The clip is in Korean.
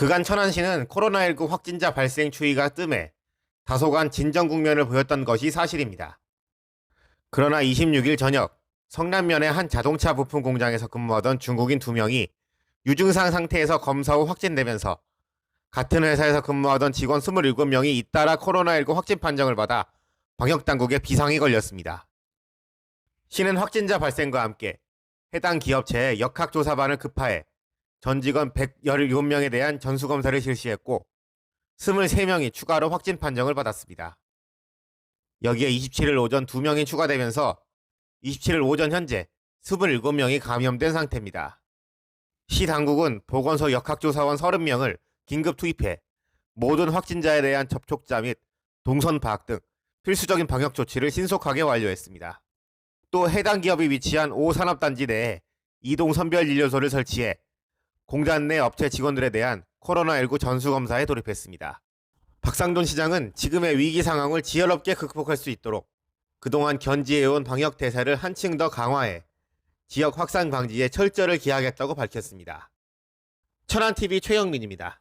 그간 천안시는 코로나19 확진자 발생 추이가 뜸해 다소간 진정 국면을 보였던 것이 사실입니다. 그러나 26일 저녁 성남면의 한 자동차 부품 공장에서 근무하던 중국인 두 명이 유증상 상태에서 검사 후 확진되면서 같은 회사에서 근무하던 직원 27명이 잇따라 코로나19 확진 판정을 받아 방역당국에 비상이 걸렸습니다. 시는 확진자 발생과 함께 해당 기업체에 역학조사반을 급파해 전 직원 117명에 대한 전수검사를 실시했고 23명이 추가로 확진 판정을 받았습니다. 여기에 27일 오전 2명이 추가되면서 27일 오전 현재 27명이 감염된 상태입니다. 시 당국은 보건소 역학조사원 30명을 긴급 투입해 모든 확진자에 대한 접촉자 및 동선 파악 등 필수적인 방역 조치를 신속하게 완료했습니다. 또 해당 기업이 위치한 5산업단지 내에 이동 선별진료소를 설치해 공장 내 업체 직원들에 대한 코로나19 전수검사에 돌입했습니다. 박상돈 시장은 지금의 위기 상황을 지혜롭게 극복할 수 있도록 그동안 견지해온 방역 대사를 한층 더 강화해 지역 확산 방지에 철저를 기하겠다고 밝혔습니다. 천안TV 최영민입니다.